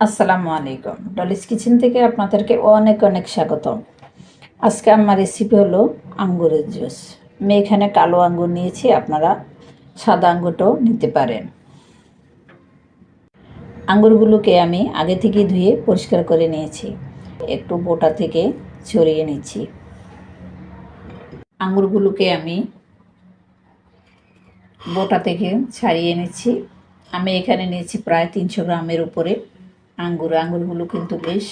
আসসালামু আলাইকুম। Dolly's kitchen থেকে আপনাদেরকে অনেক অনেক স্বাগতম। আজকে আমার রেসিপি হলো আঙ্গুরের জুস। আমি এখানে কালো আঙ্গুর নিয়েছি, আপনারা সাদা আঙ্গুরটাও নিতে পারেন। আঙ্গুরগুলোকে আমি আগে থেকে ধুয়ে পরিষ্কার করে নিয়েছি। একটু বোটা থেকে ছড়িয়ে নিচ্ছি। আঙ্গুরগুলোকে আমি বোটা থেকে ছাড়িয়ে নিচ্ছি। আমি এখানে নিয়েছি প্রায় তিনশো গ্রামের উপরে আঙ্গুর, আঙ্গুরগুলো কিন্তু বেশ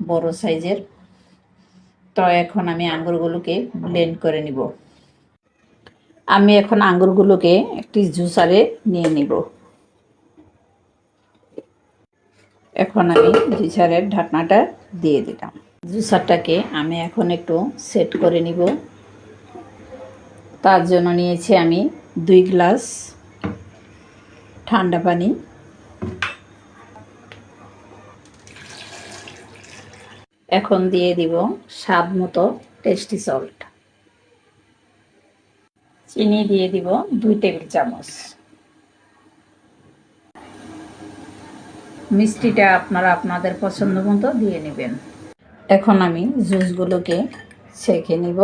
বড় সাইজের। তো এখন আমি আঙ্গুরগুলোকে ব্লেন্ড করে নিব। আমি এখন আঙ্গুরগুলোকে একটি জুসারে নিয়ে নিব। এখন আমি জুসারের ঢাকনাটা দিয়ে দিলাম। জুসারটাকে আমি এখন একটু সেট করে নিব। তার জন্য নিয়েছি আমি দুই গ্লাস ঠান্ডা পানি। এখন দিয়ে দিব স্বাদ মতো টেস্টি সল্ট চিনি দিয়ে দিব দুই টেবিল চামচ। মিষ্টিটা আপনারা আপনাদের পছন্দ মতো দিয়ে নেবেন। এখন আমি জুসগুলোকে ছেঁকে নিব।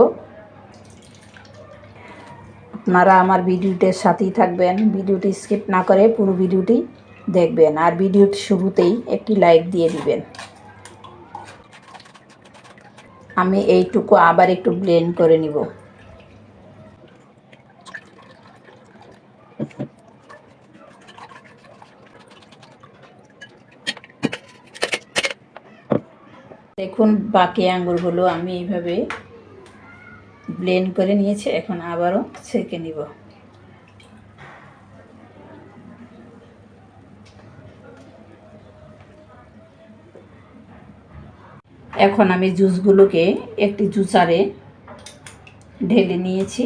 আপনারা আমার ভিডিওটির সাথেই থাকবেন। ভিডিওটি স্কিপ না করে পুরো ভিডিওটি দেখবেন। আর ভিডিওটি শুরুতেই একটি লাইক দিয়ে দিবেন। আমি এইটুকু আবার একটু ব্লেন্ড করে নিব। দেখুন, বাকি আঙ্গুরগুলো আমি এইভাবে ব্লেন্ড করে নিয়েছি, এখন আবারও ছেঁকে নিব। এখন আমি জুসগুলোকে একটি জুসারে ঢেলে নিয়েছি।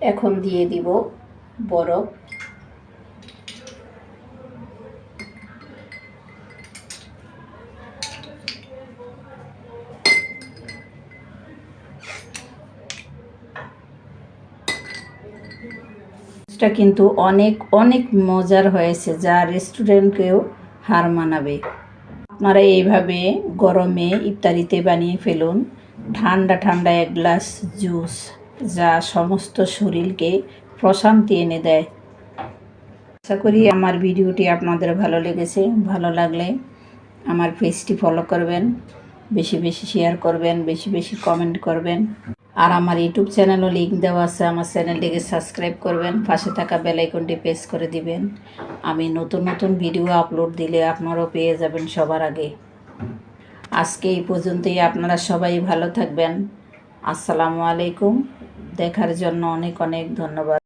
এখন দিয়ে দিব বরফ। এটা কিন্তু অনেক অনেক মজার হয়েছে। যা রেস্টুরেন্টকেও হার মানাবে। আপনারা এইভাবে গরমে ইফতারিতে বানিয়ে ফেলুন। ঠান্ডা ঠান্ডা এক গ্লাস জুস যা সমস্ত শরীরকে প্রশান্তি এনে দেয়। আশা করি আমার ভিডিওটি আপনাদের ভালো লেগেছে। ভালো লাগলে আমার পেজটি ফলো করবেন, বেশি বেশি শেয়ার করবেন, বেশি বেশি কমেন্ট করবেন। আর আমার ইউটিউব চ্যানেলও লিঙ্ক দেওয়া আছে, আমার চ্যানেলটিকে সাবস্ক্রাইব করবেন, পাশে থাকা বেলাইকনটি প্রেস করে দিবেন। আমি নতুন নতুন ভিডিও আপলোড দিলে আপনারাও পেয়ে যাবেন সবার আগে। আজকে এই পর্যন্তই, আপনারা সবাই ভালো থাকবেন। আসসালামু আলাইকুম। দেখার জন্য অনেক অনেক ধন্যবাদ।